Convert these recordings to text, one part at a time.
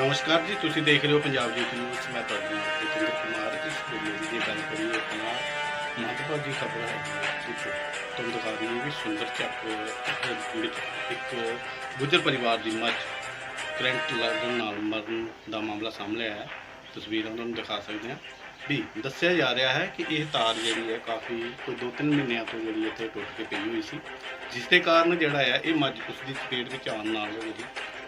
ਨਮਸਕਾਰ ਜੀ, ਤੁਸੀਂ ਦੇਖ ਰਹੇ ਹੋ ਪੰਜਾਬ ਜੀ ਨਿਊਜ਼। ਮੈਂ ਤੁਹਾਡੀ ਜਤਿੰਦਰ ਕੁਮਾਰ ਇਸ ਵੀਡੀਓ ਦੀ ਗੱਲ ਕਰੀਏ ਆਪਣਾ ਮਹੱਤਵਪੂਰਨ ਖਬਰ ਹੈ ਇੱਕ ਤੁਹਾਨੂੰ ਦਿਖਾ ਦਈਏ ਵੀ ਸੁੰਦਰ ਚੱਕ ਵਿੱਚ ਇੱਕ ਗੁੱਜਰ ਪਰਿਵਾਰ ਦੀ ਮੱਝ ਕਰੰਟ ਲੱਗਣ ਨਾਲ ਮਰਨ ਦਾ ਮਾਮਲਾ ਸਾਹਮਣੇ ਆਇਆ। ਤਸਵੀਰਾਂ ਤੁਹਾਨੂੰ ਦਿਖਾ ਸਕਦੇ ਹਾਂ। ਵੀ ਦੱਸਿਆ ਜਾ ਰਿਹਾ ਹੈ ਕਿ ਇਹ ਤਾਰ ਜਿਹੜੀ ਹੈ ਕਾਫੀ ਕੋਈ 2-3 ਮਹੀਨਿਆਂ ਤੋਂ ਜਿਹੜੀ ਇੱਥੇ ਟੁੱਟ ਕੇ ਪਈ ਹੋਈ ਸੀ, ਜਿਸ ਦੇ ਕਾਰਨ ਜਿਹੜਾ ਹੈ ਇਹ ਮੱਝ ਉਸ ਦੀ ਸਪੀਡ ਵਿੱਚ ਆਉਣ ਨਾਲ ਜਿਹੜੀ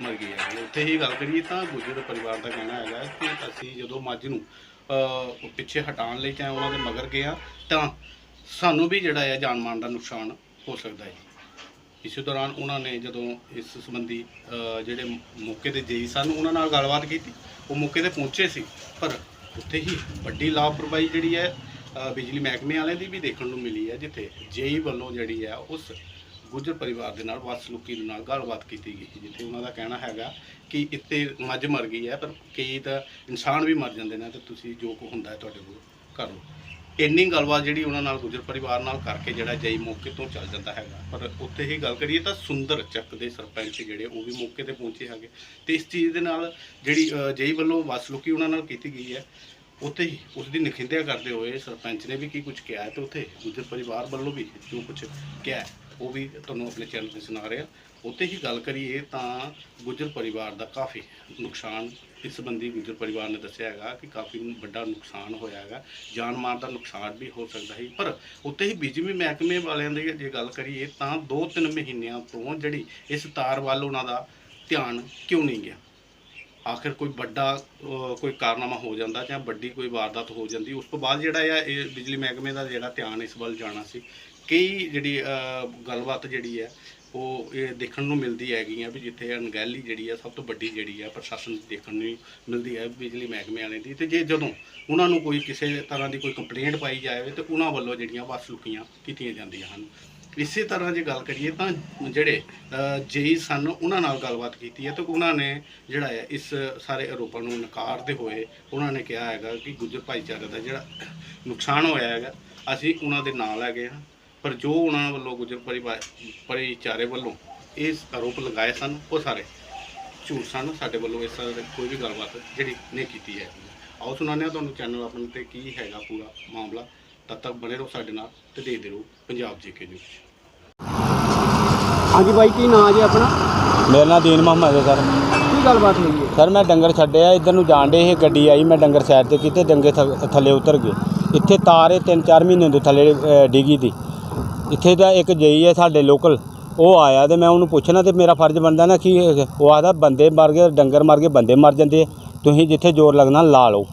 ਮਰ ਗਈ ਹੈ ਉੱਥੇ ਹੀ ਗੱਲ ਕਰੀਏ ਤਾਂ ਗੁੱਜਰ ਪਰਿਵਾਰ ਦਾ ਕਹਿਣਾ ਹੈਗਾ ਕਿ ਅਸੀਂ ਜਦੋਂ ਮੱਝ ਨੂੰ ਪਿੱਛੇ ਹਟਾਉਣ ਲਈ ਚਾਹੇ ਉਹਨਾਂ ਦੇ ਮਗਰ ਗਿਆ ਤਾਂ ਸਾਨੂੰ ਵੀ ਜਿਹੜਾ ਹੈ ਜਾਨ ਦਾ ਨੁਕਸਾਨ ਹੋ ਸਕਦਾ ਹੈ ਇਸੇ ਦੌਰਾਨ ਉਹਨਾਂ ਨੇ ਜਦੋਂ ਇਸ ਸੰਬੰਧੀ ਜਿਹੜੇ ਮੌਕੇ ਤੇ ਜੇਈ ਸਨ, ਉਹਨਾਂ ਨਾਲ ਗੱਲਬਾਤ ਕੀਤੀ। ਉਹ ਮੌਕੇ ਤੇ ਪਹੁੰਚੇ ਸੀ, ਪਰ ਉੱਥੇ ਹੀ ਵੱਡੀ ਲਾਪਰਵਾਹੀ ਜਿਹੜੀ ਹੈ ਬਿਜਲੀ ਮਹਿਕਮੇ ਵਾਲਿਆਂ ਦੀ ਵੀ ਦੇਖਣ ਨੂੰ ਮਿਲੀ ਹੈ, ਜਿੱਥੇ ਜੇਈ ਵੱਲੋਂ ਜਿਹੜੀ ਹੈ, ਉਸ ਗੁੱਜਰ ਪਰਿਵਾਰ ਦੇ ਨਾਲ ਵਸਲੂਕੀ ਦੇ ਨਾਲ ਗੱਲਬਾਤ ਕੀਤੀ ਗਈ ਜਿੱਥੇ ਉਹਨਾਂ ਦਾ ਕਹਿਣਾ ਹੈਗਾ ਕਿ ਇੱਥੇ ਮੱਝ ਮਰ ਗਈ ਹੈ, ਪਰ ਕਈ ਤਾਂ ਇਨਸਾਨ ਵੀ ਮਰ ਜਾਂਦੇ ਨੇ, ਤੇ ਤੁਸੀਂ ਜੋ ਕੁ ਹੁੰਦਾ ਹੈ ਤੁਹਾਡੇ ਕੋਲ ਕਰ ਲਓ। ਇੰਨੀ ਗੱਲਬਾਤ ਜਿਹੜੀ ਉਹਨਾਂ ਨਾਲ ਗੁੱਜਰ ਪਰਿਵਾਰ ਨਾਲ ਕਰਕੇ ਜਿਹੜਾ ਜਈ ਮੌਕੇ ਤੋਂ ਚੱਲ ਜਾਂਦਾ ਹੈਗਾ, ਪਰ ਉੱਥੇ ਹੀ ਗੱਲ ਕਰੀਏ ਤਾਂ ਸੁੰਦਰ ਚੱਕ ਦੇ ਸਰਪੰਚ ਜਿਹੜੇ, ਉਹ ਵੀ ਮੌਕੇ ਤੇ ਪਹੁੰਚੇ ਹੈਗੇ। ਤੇ ਇਸ ਚੀਜ਼ ਦੇ ਨਾਲ ਜਿਹੜੀ ਜਈ ਵੱਲੋਂ ਵਸਲੂਕੀ ਉਹਨਾਂ ਨਾਲ ਕੀਤੀ ਗਈ ਹੈ ਉੱਥੇ ਹੀ ਉਸ ਦੀ ਨਿਖਿੰਦਿਆ ਕਰਦੇ ਹੋਏ ਸਰਪੰਚ ਨੇ ਵੀ ਕੀ ਕੁਝ ਕਿਹਾ ਹੈ ਤੇ ਉੱਥੇ ਗੁੱਜਰ ਪਰਿਵਾਰ ਵੱਲੋਂ ਵੀ ਜੋ ਕੁਝ ਕਿਹਾ, ਉਹ ਵੀ ਤੁਹਾਨੂੰ ਆਪਣੇ ਚੈਨਲ ਤੇ ਸੁਣਾ ਰਿਹਾ। ਉੱਥੇ ਹੀ ਗੱਲ ਕਰੀਏ ਤਾਂ ਗੁੱਜਰ ਪਰਿਵਾਰ ਦਾ ਕਾਫੀ ਨੁਕਸਾਨ, ਇਸ ਸੰਬੰਧੀ ਗੁੱਜਰ ਪਰਿਵਾਰ ਨੇ ਦੱਸਿਆ ਹੈਗਾ ਕਿ ਕਾਫੀ ਵੱਡਾ ਨੁਕਸਾਨ ਹੋਇਆ ਹੈਗਾ। ਜਾਨ ਮਾਲ ਦਾ ਨੁਕਸਾਨ ਵੀ ਹੋ ਸਕਦਾ ਹੈ ਪਰ ਉੱਥੇ ਹੀ ਬਿਜਲੀ ਮਹਿਕਮੇ ਵਾਲਿਆਂ ਦੀ ਜੇ ਗੱਲ ਕਰੀਏ ਤਾਂ 2-3 ਮਹੀਨਿਆਂ ਤੋਂ ਜਿਹੜੀ ਇਸ ਤਾਰ ਵੱਲ ਉਹਨਾਂ ਦਾ ਧਿਆਨ ਕਿਉਂ ਨਹੀਂ ਗਿਆ? ਆਖਿਰ ਕੋਈ ਵੱਡਾ ਕੋਈ ਕਾਰਨਾਮਾ ਹੋ ਜਾਂਦਾ ਜਾਂ ਵੱਡੀ ਕੋਈ ਵਾਰਦਾਤ ਹੋ ਜਾਂਦੀ, ਉਸ ਤੋਂ ਬਾਅਦ ਜਿਹੜਾ ਆ, ਇਹ ਬਿਜਲੀ ਮਹਿਕਮੇ ਦਾ ਜਿਹੜਾ ਧਿਆਨ ਇਸ ਵੱਲ ਜਾਣਾ ਸੀ। ਕਈ ਜਿਹੜੀ ਗੱਲਬਾਤ ਜਿਹੜੀ ਹੈ ਉਹ ਇਹ ਦੇਖਣ ਨੂੰ ਮਿਲਦੀ ਹੈਗੀ ਆ ਵੀ ਜਿੱਥੇ ਅਣਗਹਿਲੀ ਜਿਹੜੀ ਆ, ਸਭ ਤੋਂ ਵੱਡੀ ਜਿਹੜੀ ਆ, ਪ੍ਰਸ਼ਾਸਨ ਦੀ ਦੇਖਣ ਨੂੰ ਮਿਲਦੀ ਹੈ ਬਿਜਲੀ ਮਹਿਕਮੇ ਵਾਲੇ ਦੀ। ਤੇ ਜੇ ਜਦੋਂ ਉਹਨਾਂ ਨੂੰ ਕੋਈ ਕਿਸੇ ਤਰ੍ਹਾਂ ਦੀ ਕੋਈ ਕੰਪਲੇਂਟ ਪਾਈ ਜਾਵੇ, ਤੇ ਉਹਨਾਂ ਵੱਲੋਂ ਜਿਹੜੀਆਂ ਬਸ ਲੁਕੀਆਂ ਕੀਤੀਆਂ ਜਾਂਦੀਆਂ ਹਨ। ਇਸੇ ਤਰ੍ਹਾਂ ਜੇ ਗੱਲ ਕਰੀਏ ਤਾਂ ਜਿਹੜੇ ਜੇਈ ਸਨ, ਉਹਨਾਂ ਨਾਲ ਗੱਲਬਾਤ ਕੀਤੀ ਹੈ ਤਾਂ ਉਹਨਾਂ ਨੇ ਜਿਹੜਾ ਹੈ, ਇਸ ਸਾਰੇ ਆਰੋਪਾਂ ਨੂੰ ਨਕਾਰਦੇ ਹੋਏ ਉਹਨਾਂ ਨੇ ਕਿਹਾ ਹੈਗਾ ਕਿ ਗੁੱਜਰ ਭਾਈਚਾਰੇ ਦਾ ਜਿਹੜਾ ਨੁਕਸਾਨ ਹੋਇਆ ਹੈਗਾ, ਅਸੀਂ ਉਹਨਾਂ ਦੇ ਨਾਲ ਹੈਗੇ ਹਾਂ। ਪਰ ਜੋ ਉਹਨਾਂ ਵੱਲੋਂ ਗੁੱਜਰ ਪਰਿਵਾਰ ਭਾਈਚਾਰੇ ਵੱਲੋਂ ਇਹ ਆਰੋਪ ਲਗਾਏ ਸਨ, ਉਹ ਸਾਰੇ ਝੂਠ ਸਨ। ਸਾਡੇ ਵੱਲੋਂ ਇਸ ਤਰ੍ਹਾਂ ਦੀ ਕੋਈ ਵੀ ਗੱਲਬਾਤ ਜਿਹੜੀ ਨਹੀਂ ਕੀਤੀ ਹੈ। ਆਓ ਸੁਣਾਉਂਦੇ ਹਾਂ ਤੁਹਾਨੂੰ ਚੈਨਲ ਆਪਣੇ ਤੇ ਕੀ ਹੈਗਾ ਪੂਰਾ ਮਾਮਲਾ। ਤਦ ਤੱਕ ਬਣੇ ਰਹੋ ਸਾਡੇ ਨਾਲ ਤੇ ਦੇਖਦੇ ਰਹੋ ਪੰਜਾਬ ਜੀਕੇ ਨਿਊਜ਼। ਹਾਂਜੀ ਬਾਈ ਕੀ ਨਾਂ ਜੀ ਆਪਣਾ? ਮੇਰਾ ਨਾਮ ਦੀਨ ਮੁਹੰਮਦ ਹੈ ਸਰ। ਕੀ ਗੱਲਬਾਤ ਹੋਈ ਹੈ? ਸਰ ਮੈਂ ਡੰਗਰ ਛੱਡਿਆ ਇੱਧਰ ਨੂੰ ਜਾਣ ਡੇ ਇਹ ਗੱਡੀ ਆਈ ਮੈਂ ਡੰਗਰ ਸਾਈਡ ਤੇ ਕੀਤੇ ਡੰਗੇ ਥ- ਥੱਲੇ ਉਤਰ ਗਏ। ਇੱਥੇ ਤਾਰੇ 3-4 ਮਹੀਨੇ ਦੇ ਥੱਲੇ ਅ, ਡਿੱਗੀ ਦੀ ਇੱਥੇ ਦਾ ਇੱਕ ਜਈ ਹੈ ਸਾਡੇ ਲੋਕਲ ਉਹ ਆਇਆ ਤੇ ਮੈਂ ਉਹਨੂੰ ਪੁੱਛਣਾ ਤੇ ਮੇਰਾ ਫਰਜ਼ ਬਣਦਾ ਨਾ ਕਿ ਉਹ ਆਦਾ ਬੰਦੇ ਮਰ ਗਏ ਡੰਗਰ ਮਰ ਗਏ ਬੰਦੇ ਮਰ ਜਾਂਦੇ ਆ। ਤੁਸੀਂ ਜਿੱਥੇ ਜ਼ੋਰ ਲੱਗਣਾ ਲਾ ਲਓ।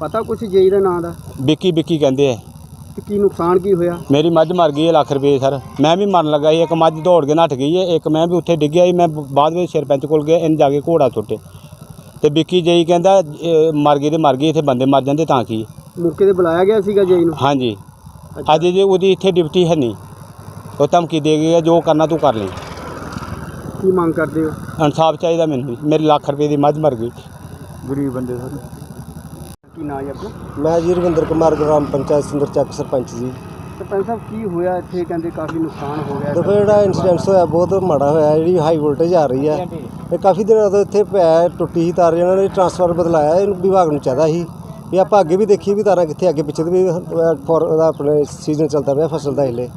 ਪਤਾ ਕੁਛ ਜੇਈ ਦਾ ਨਾਂ ਦਾ? ਬਿੱਕੀ ਬਿੱਕੀ ਕਹਿੰਦੇ ਆ। ਤੇ ਕੀ ਨੁਕਸਾਨ ਕੀ ਹੋਇਆ? ਮੇਰੀ ਮੱਝ ਮਰ ਗਈ ਹੈ ਲੱਖ ਰੁਪਏ ਸਰ। ਮੈਂ ਵੀ ਮਰਨ ਲੱਗਾ ਸੀ। ਇੱਕ ਮੱਝ ਦੌੜ ਕੇ ਨੱਠ ਗਈ ਹੈ। ਇੱਕ ਮੈਂ ਵੀ ਉੱਥੇ ਡਿੱਗਿਆ ਸੀ। ਮੈਂ ਬਾਅਦ ਵਿੱਚ ਸਰਪੰਚ ਕੋਲ ਗਿਆ। ਇਹਨ ਜਾ ਕੇ ਘੋੜਾ ਸੁੱਟੇ ਤੇ ਵਿੱਕੀ ਜਈ ਕਹਿੰਦਾ ਇਹ ਮਰ ਗਈ ਤੇ ਮਰ ਗਈ। ਇੱਥੇ ਬੰਦੇ ਮਰ ਜਾਂਦੇ ਤਾਂ ਕੀ? ਮੌਕੇ ਤੇ ਬੁਲਾਇਆ ਗਿਆ ਸੀਗਾ ਜੇਈ ਨੂੰ? ਹਾਂਜੀ। ਅੱਜ ਜੇ ਉਹਦੀ ਇੱਥੇ ਡਿਊਟੀ ਹੈ ਨਹੀਂ ਉਹ ਧਮਕੀ ਦੇ ਗਿਆ ਜੋ ਕਰਨਾ ਤੂੰ ਕਰ ਲਈ ਕੀ ਮੰਗ ਕਰਦੇ ਹੋ? ਇਨਸਾਫ ਚਾਹੀਦਾ ਮੈਨੂੰ ਵੀ। ਮੇਰੀ ਲੱਖ ਰੁਪਏ ਦੀ ਮੱਝ ਮਰ ਗਈ। ਗਰੀਬ ਬੰਦੇ ਸਰ। ਕੀ ਨਾਂ ਜੀ ਆਪਣਾ? ਮੈਂ ਜੀ ਰਵਿੰਦਰ ਕੁਮਾਰ ਗ੍ਰਾਮ ਪੰਚਾਇਤ ਸੁੰਦਰ ਚੱਕ ਸਰਪੰਚ ਜੀ। ਸਰਪੰਚ ਸਾਹਿਬ ਕੀ ਹੋਇਆ ਇੱਥੇ? ਕਹਿੰਦੇ ਕਾਫੀ ਨੁਕਸਾਨ ਹੋ ਗਿਆ ਦੇਖੋ ਜਿਹੜਾ ਇਨਸੀਡੈਂਟ ਹੋਇਆ ਬਹੁਤ ਮਾੜਾ ਹੋਇਆ। ਜਿਹੜੀ ਹਾਈ ਵੋਲਟੇਜ ਆ ਰਹੀ ਹੈ ਇਹ ਕਾਫੀ ਦਿਨਾਂ ਤੋਂ ਇੱਥੇ ਪਿਆ ਟੁੱਟੀ ਸੀ ਤਾਰ ਇਹਨਾਂ ਨੇ ਟਰਾਂਸਫਾਰਮਰ ਬਦਲਾਇਆ ਇਹਨੂੰ ਵਿਭਾਗ ਨੂੰ ਚਾਹੀਦਾ ਸੀ। ਵੀ ਆਪਾਂ ਅੱਗੇ ਵੀ ਦੇਖੀ ਵੀ ਤਾਰਾਂ ਕਿੱਥੇ ਅੱਗੇ ਪਿੱਛੇ ਤੇ ਵੀ ਫੋਰ ਆਪਣੇ ਸੀਜ਼ਨ ਚੱਲਦਾ ਪਿਆ ਫਸਲ ਦਾ ਹਿੱਲੇ।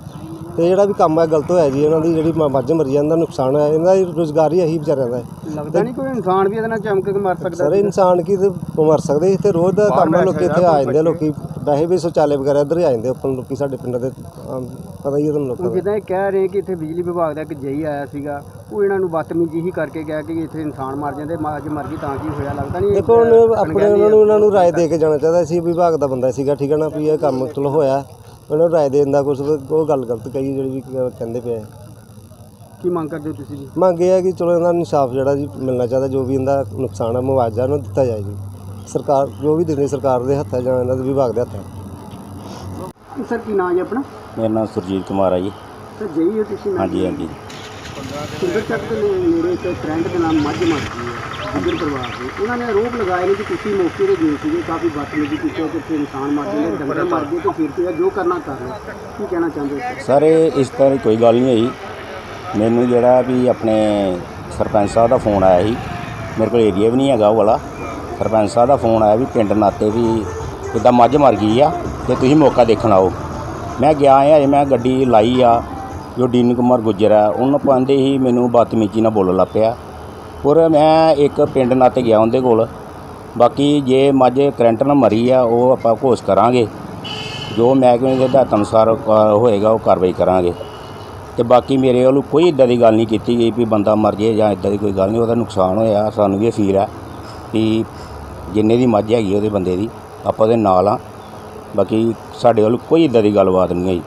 ਤੇ ਜਿਹੜਾ ਵੀ ਕੰਮ ਹੈ ਗਲਤ ਹੋਇਆ ਜੀ ਇਹਨਾਂ ਦੀ ਜਿਹੜੀ ਮ- ਮੱਝ ਮਰੀ ਜਾਂਦਾ ਨੁਕਸਾਨ ਹੈ ਇਹਨਾਂ ਦੀ ਰੋਜ਼ਗਾਰ ਹੀ ਇਹੀ ਵਿਚਾਰਿਆਂ ਦਾ ਹੈ। ਲੱਗਦਾ ਨਹੀਂ ਕੋਈ ਇਨਸਾਨ ਵੀ ਇਹਦੇ ਨਾਲ ਚਮਕ ਕੇ ਮਰ ਸਕਦਾ ਸਾਰੇ ਇਨਸਾਨ ਕੀ ਤੇ ਮਰ ਸਕਦੇ? ਇੱਥੇ ਰੋਜ਼ ਦਾ ਕੰਮ ਹੈ ਲੋਕੀ ਇੱਥੇ ਆ ਜਾਂਦੇ ਆ, ਲੋਕੀ ਵੈਸੇ ਵੀ ਸ਼ੌਚਾਲੇ ਵਗੈਰਾ ਇੱਧਰ ਹੀ ਆ ਜਾਂਦੇ ਉੱਪਰ ਲੋਕੀ ਸਾਡੇ ਪਿੰਡਾਂ ਦੇ ਆਮ, ਪਤਾ ਹੀ ਹੈ ਤੁਹਾਨੂੰ ਲੋਕਾਂ ਹੁਣ ਦਾ। ਜਿੱਦਾਂ ਇਹ ਕਹਿ ਰਹੇ ਕਿ ਇੱਥੇ ਬਿਜਲੀ ਵਿਭਾਗ ਦਾ ਇੱਕ ਜੇਈ ਆਇਆ ਸੀਗਾ ਉਹ ਇਹਨਾਂ ਨੂੰ ਬਦਤਮੀਜ਼ੀ ਹੀ ਕਰਕੇ ਗਿਆ ਕਿ ਇੱਥੇ ਇਨਸਾਨ ਮਰ ਜਾਂਦੇ ਮੱਝ ਮਰ ਗਈ ਤਾਂ ਕੀ ਹੋਇਆ ਲੱਗਦਾ ਨਹੀਂ ਦੇਖੋ ਹੁਣ ਆਪਣੇ ਉਹਨਾਂ ਨੂੰ ਉਹਨਾਂ ਨੂੰ ਰਾਏ ਦੇ ਕੇ ਜਾਣਾ ਚਾਹੀਦਾ ਸੀ ਵਿਭਾਗ ਦਾ ਬੰਦਾ ਸੀਗਾ ਠੀਕ ਹੈ ਨਾ ਵੀ ਇਹ ਕੰਮ ਚਲੋ ਹੋਇਆ। ਉਹਨਾਂ ਨੂੰ ਰਾਏ ਦੇਣ ਦਾ ਕੁਝ ਉਹ ਗੱਲ ਗਲਤ ਕਹੀ ਜਿਹੜੀ ਵੀ ਕਹਿੰਦੇ ਪਏ ਆ। ਕੀ ਮੰਗ ਕਰਦੇ ਹੋ ਤੁਸੀਂ ਜੀ? ਮੰਗ ਇਹ ਹੈ ਕਿ ਚਲੋ ਇਹਨਾਂ ਨੂੰ ਇਨਸਾਫ ਜਿਹੜਾ ਜੀ ਮਿਲਣਾ ਚਾਹੀਦਾ ਜੋ ਵੀ ਇਹਦਾ ਨੁਕਸਾਨ ਹੈ ਮੁਆਵਜ਼ਾ ਉਹਨੂੰ ਦਿੱਤਾ ਜਾਏ ਜੀ। ਸਰਕਾਰ ਜੋ ਵੀ ਦਿੰਦੀ ਸਰਕਾਰ ਦੇ ਹੱਥਾਂ ਜਾਂ ਇਹਨਾਂ ਦੇ ਵਿਭਾਗ ਦੇ ਹੱਥਾਂ। ਸਰ ਕੀ ਨਾਂ ਜੀ ਆਪਣਾ? ਮੇਰਾ ਨਾਮ ਸੁਰਜੀਤ ਕੁਮਾਰ ਹੈ ਜੀ। ਸਰ ਜੇਈ ਹੋ ਤੁਸੀਂ? ਹਾਂਜੀ ਹਾਂਜੀ। ਸੁੰਦਰ ਚੱਕ ਦੇ ਨੇੜੇ ਇੱਕ ਫਰੈਂਡ ਦੇ ਨਾਮ ਮੱਝ ਮਰ ਗਈ ਹੈ ਗੁੱਜਰ ਪਰਿਵਾਰ ਦੇ। ਉਹਨਾਂ ਨੇ ਆਰੋਪ ਲਗਾਏ ਨੇ ਕਿ ਤੁਸੀਂ ਮੌਕੇ ਤੇ ਗਏ ਸੀਗੇ ਕਾਫੀ ਕੀਤੀ ਹੈ ਕਿ ਇੱਥੇ ਇਨਸਾਨ ਮਰ ਜਾਂਦੇ ਡੰਗਰ ਮਰ ਗਏ ਤੇ ਫਿਰ ਤੇ ਜੋ ਕਰਨਾ ਕਰ ਲਓ। ਕੀ ਕਹਿਣਾ ਚਾਹੁੰਦੇ ਸਰ ਇਹ ਇਸ ਤਰ੍ਹਾਂ ਦੀ ਕੋਈ ਗੱਲ ਨਹੀਂ ਹੋਈ। ਮੈਨੂੰ ਜਿਹੜਾ ਵੀ ਆਪਣੇ ਸਰਪੰਚ ਸਾਹਿਬ ਦਾ ਫੋਨ ਆਇਆ ਸੀ ਮੇਰੇ ਕੋਲ ਏਰੀਆ ਵੀ ਨਹੀਂ ਹੈਗਾ ਉਹ ਵਾਲਾ। ਸਰਪੰਚ ਸਾਹਿਬ ਦਾ ਫੋਨ ਆਇਆ ਵੀ ਪਿੰਡ ਨਾਤੇ ਵੀ ਇੱਦਾਂ ਮੱਝ ਮਰ ਗਈ ਆ ਤੇ ਤੁਸੀਂ ਮੌਕਾ ਦੇਖਣ ਆਓ। ਮੈਂ ਗਿਆ ਆ ਅਜੇ ਮੈਂ ਗੱਡੀ ਲਾਈ ਆ ਜੋ ਡੀਨ ਕੁਮਾਰ ਗੁੱਜਰ ਹੈ ਉਹਨਾਂ ਪਾਉਂਦੇ ਹੀ ਮੈਨੂੰ ਬਦਤਮੀਜ਼ੀ ਨਾਲ ਬੋਲਣ ਲੱਗ ਪਿਆ। ਔਰ ਮੈਂ ਇੱਕ ਪਿੰਡ ਨਾਤੇ ਗਿਆ ਉਹਦੇ ਕੋਲ। ਬਾਕੀ ਜੇ ਮੱਝ ਕਰੰਟ ਨਾਲ ਮਰੀ ਆ, ਉਹ ਆਪਾਂ ਘੋਸ਼ ਕਰਾਂਗੇ। ਜੋ ਮਹਿਕਮੇ ਦੇ ਹਦਾਇਤ ਅਨੁਸਾਰ ਹੋਏਗਾ, ਉਹ ਕਾਰਵਾਈ ਕਰਾਂਗੇ। ਤੇ ਬਾਕੀ ਮੇਰੇ ਵੱਲੋਂ ਕੋਈ ਇਦਾਂ ਦੀ ਗੱਲ ਨਹੀਂ ਕੀਤੀ ਗਈ ਵੀ ਬੰਦਾ ਮਰ ਜੇ ਜਾਂ ਇਦਾਂ ਦੀ ਕੋਈ ਗੱਲ ਨਹੀਂ, ਉਹਦਾ ਨੁਕਸਾਨ ਹੋਇਆ, ਸਾਨੂੰ ਵੀ ਫੀਲ ਹੈ ਵੀ ਜਿੰਨੇ ਦੀ ਮੱਝ ਹੈਗੀ ਉਹਦੇ ਬੰਦੇ ਦੀ, ਆਪਾਂ ਉਹਦੇ ਨਾਲ ਆ। ਬਾਕੀ ਸਾਡੇ ਵੱਲੋਂ ਕੋਈ ਇਦਾਂ ਦੀ ਗੱਲਬਾਤ ਨਹੀਂ ਹੋਈ।